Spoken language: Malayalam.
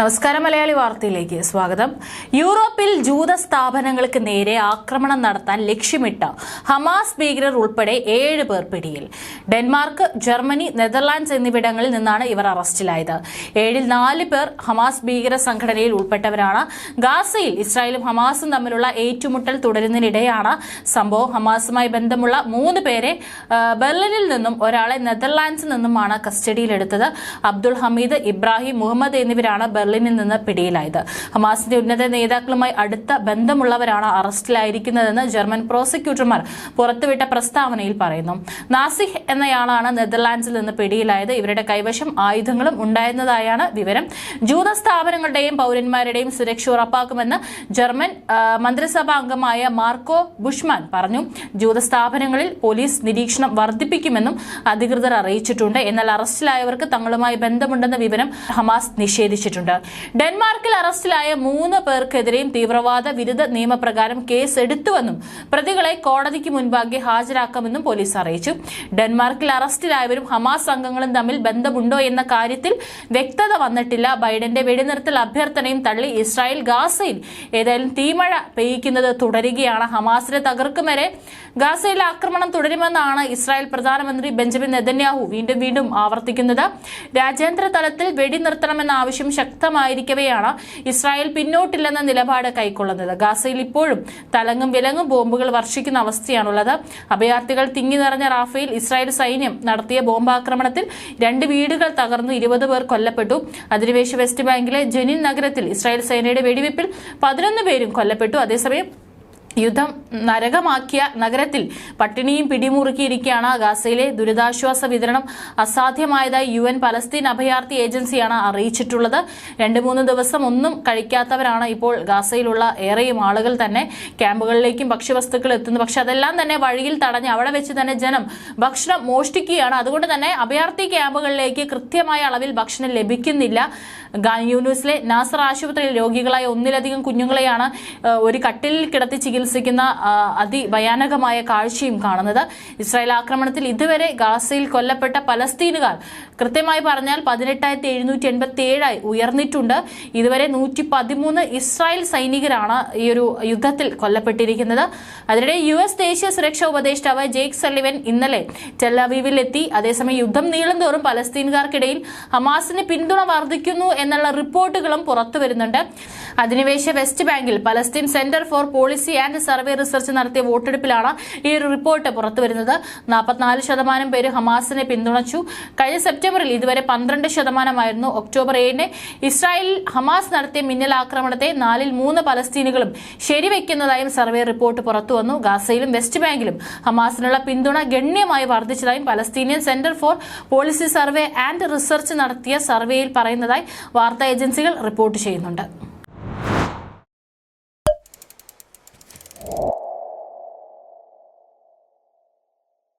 നമസ്കാരം മലയാളി വാർത്തയിലേക്ക് സ്വാഗതം. യൂറോപ്പിൽ ജൂത സ്ഥാപനങ്ങൾക്ക് നേരെ ആക്രമണം നടത്താൻ ലക്ഷ്യമിട്ട ഹമാസ് ഭീകരർ ഉൾപ്പെടെ ഏഴ് പേർ പിടിയിൽ. ഡെൻമാർക്ക് ജർമ്മനി നെതർലാൻഡ്സ് എന്നിവിടങ്ങളിൽ നിന്നാണ് ഇവർ അറസ്റ്റിലായത്. ഏഴിൽ നാല് പേർ ഹമാസ് ഭീകര സംഘടനയിൽ ഉൾപ്പെട്ടവരാണ്. ഗാസയിൽ ഇസ്രായേലും ഹമാസും തമ്മിലുള്ള ഏറ്റുമുട്ടൽ തുടരുന്നതിനിടെയാണ് സംഭവം. ഹമാസുമായി ബന്ധമുള്ള മൂന്ന് പേരെ ബെർലിനിൽ നിന്നും ഒരാളെ നെതർലാൻഡ്സിൽ നിന്നുമാണ് കസ്റ്റഡിയിലെടുത്തത്. അബ്ദുൾ ഹമീദ് ഇബ്രാഹിം മുഹമ്മദ് എന്നിവരാണ് ബെർലിനിൽ നിന്ന് പിടിയിലായത്. ഹമാസിന്റെ ഉന്നത നേതാക്കളുമായി അടുത്ത ബന്ധമുള്ളവരാണ് അറസ്റ്റിലായിരിക്കുന്നതെന്ന് ജർമ്മൻ പ്രോസിക്യൂട്ടർമാർ പുറത്തുവിട്ട പ്രസ്താവനയിൽ പറയുന്നു. നാസിഹ് എന്നയാളാണ് നെതർലാൻഡ്സിൽ നിന്ന് പിടിയിലായത്. ഇവരുടെ കൈവശം ആയുധങ്ങളും ഉണ്ടായിരുന്നതായാണ് വിവരം. ജൂത സ്ഥാപനങ്ങളുടെയും പൗരന്മാരുടെയും സുരക്ഷ ഉറപ്പാക്കുമെന്ന് ജർമ്മൻ മന്ത്രിസഭാ അംഗമായ മാർക്കോ ബുഷ്മാൻ പറഞ്ഞു. ജൂത സ്ഥാപനങ്ങളിൽ പോലീസ് നിരീക്ഷണം വർദ്ധിപ്പിക്കുമെന്നും അധികൃതർ അറിയിച്ചിട്ടുണ്ട്. എന്നാൽ അറസ്റ്റിലായവർക്ക് തങ്ങളുമായി ബന്ധമുണ്ടെന്ന വിവരം ഹമാസ് നിഷേധിച്ചിട്ടുണ്ട്. ഡെൻമാർക്കിൽ അറസ്റ്റിലായ മൂന്ന് പേർക്കെതിരെയും തീവ്രവാദ വിരുദ്ധ നിയമപ്രകാരം കേസ് എടുത്തുവെന്നും പ്രതികളെ കോടതിക്ക് മുൻപാകെ ഹാജരാക്കുമെന്നും പോലീസ് അറിയിച്ചു. ഡെൻമാർക്കിൽ അറസ്റ്റിലായവരും ഹമാസ് അംഗങ്ങളും തമ്മിൽ ബന്ധമുണ്ടോ എന്ന കാര്യത്തിൽ വ്യക്തത വന്നിട്ടില്ല. ബൈഡന്റെ വെടിനിർത്തൽ അഭ്യർത്ഥനയും തള്ളി ഇസ്രായേൽ ഗാസയിൽ ഏതായാലും തീമഴ പെയ്യിക്കുന്നത് തുടരുകയാണ്. ഹമാസിനെ തകർക്കും വരെ ഗാസയിൽ ആക്രമണം തുടരുമെന്നാണ് ഇസ്രായേൽ പ്രധാനമന്ത്രി ബെഞ്ചമിൻ നെതന്യാഹു വീണ്ടും വീണ്ടും ആവർത്തിക്കുന്നത്. രാജ്യാന്തര തലത്തിൽ വെടിനിർത്തണമെന്ന ആവശ്യം ശക്തമായിരിക്കവെയാണ് ഇസ്രായേൽ പിന്നോട്ടില്ലെന്ന നിലപാട് കൈക്കൊള്ളുന്നത്. ഗാസയിൽ ഇപ്പോഴും തലങ്ങും വിലങ്ങും ബോംബുകൾ വർഷിക്കുന്ന അവസ്ഥയാണുള്ളത്. അഭയാർത്ഥികൾ തിങ്ങി നിറഞ്ഞ റാഫയിൽ ഇസ്രായേൽ സൈന്യം നടത്തിയ ബോംബാക്രമണത്തിൽ രണ്ട് വീടുകൾ തകർന്നു ഇരുപത് പേർ കൊല്ലപ്പെട്ടു. അധിനിവേശ വെസ്റ്റ് ബാങ്കിലെ ജനീൻ നഗരത്തിൽ ഇസ്രായേൽ സേനയുടെ വെടിവെപ്പിൽ പതിനൊന്ന് പേരും കൊല്ലപ്പെട്ടു. അതേസമയം യുദ്ധം നരകമാക്കിയ നഗരത്തിൽ പട്ടിണിയും പിടിമുറുക്കിയിരിക്കുകയാണ് ഗാസയിലെ ദുരിതാശ്വാസ വിതരണം അസാധ്യമായതായി യു എൻ പലസ്തീൻ അഭയാർത്ഥി ഏജൻസിയാണ് അറിയിച്ചിട്ടുള്ളത്. രണ്ട് മൂന്ന് ദിവസം ഒന്നും കഴിക്കാത്തവരാണ് ഇപ്പോൾ ഗാസയിലുള്ള ഏറെയും ആളുകൾ തന്നെ. ക്യാമ്പുകളിലേക്കും ഭക്ഷ്യവസ്തുക്കൾ എത്തുന്നു. പക്ഷെ അതെല്ലാം തന്നെ വഴിയിൽ തടഞ്ഞ് അവിടെ വെച്ച് തന്നെ ജനം ഭക്ഷണം മോഷ്ടിക്കുകയാണ്. അതുകൊണ്ട് തന്നെ അഭയാർത്ഥി ക്യാമ്പുകളിലേക്ക് കൃത്യമായ അളവിൽ ഭക്ഷണം ലഭിക്കുന്നില്ല. യൂണിവേഴ്സിലെ നാസർ ആശുപത്രിയിൽ രോഗികളായ ഒന്നിലധികം കുഞ്ഞുങ്ങളെയാണ് ഒരു കട്ടിലിൽ കിടത്തി ചികിത്സിക്കുന്ന അതിഭയാനകമായ കാഴ്ചയും കാണുന്നത്. ഇസ്രായേൽ ആക്രമണത്തിൽ ഇതുവരെ ഗാസയിൽ കൊല്ലപ്പെട്ട പലസ്തീനുകാർ കൃത്യമായി പറഞ്ഞാൽ പതിനെട്ടായിരത്തി എഴുന്നൂറ്റി എൺപത്തി ഏഴായി ഉയർന്നിട്ടുണ്ട്. ഇതുവരെ നൂറ്റി പതിമൂന്ന് ഇസ്രായേൽ സൈനികരാണ് ഈ ഒരു യുദ്ധത്തിൽ കൊല്ലപ്പെട്ടിരിക്കുന്നത്. അതിനിടെ യു എസ് ദേശീയ സുരക്ഷാ ഉപദേഷ്ടാവ് ജേക്ക് സള്ളിവൻ ഇന്നലെ ടെല്ലവീവിലെത്തി അതേസമയം യുദ്ധം നീളുന്തോറും പലസ്തീൻകാർക്കിടയിൽ ഹമാസിന് പിന്തുണ വർദ്ധിക്കുന്നു എന്നുള്ള റിപ്പോർട്ടുകളും പുറത്തുവരുന്നുണ്ട്. അധിനിവേശ വെസ്റ്റ് ബാങ്കിൽ Palestine center for policy and survey research നടത്തിയ വോട്ടെടുപ്പിലാണ് ഈ ഒരു റിപ്പോർട്ട് പുറത്തുവരുന്നത് നാൽപ്പത്തിനാല് ശതമാനം പേര് ഹമാസിനെ പിന്തുണച്ചു. കഴിഞ്ഞ സെപ്റ്റംബറിൽ ഇതുവരെ പന്ത്രണ്ട് ശതമാനമായിരുന്നു ഒക്ടോബർ ഏഴിന് ഇസ്രായേലിൽ ഹമാസ് നടത്തിയ മിന്നൽ ആക്രമണത്തെ നാലിൽ മൂന്ന് പലസ്തീനുകളും ശരിവെക്കുന്നതായും സർവേ റിപ്പോർട്ട് പുറത്തുവന്നു ഗാസയിലും വെസ്റ്റ് ബാങ്കിലും ഹമാസിനുള്ള പിന്തുണ ഗണ്യമായി വർദ്ധിച്ചതായും Palestinian center for policy survey and research നടത്തിയ സർവേയിൽ പറയുന്നതായി വാർത്താ ഏജൻസികൾ റിപ്പോർട്ട് ചെയ്യുന്നുണ്ട്.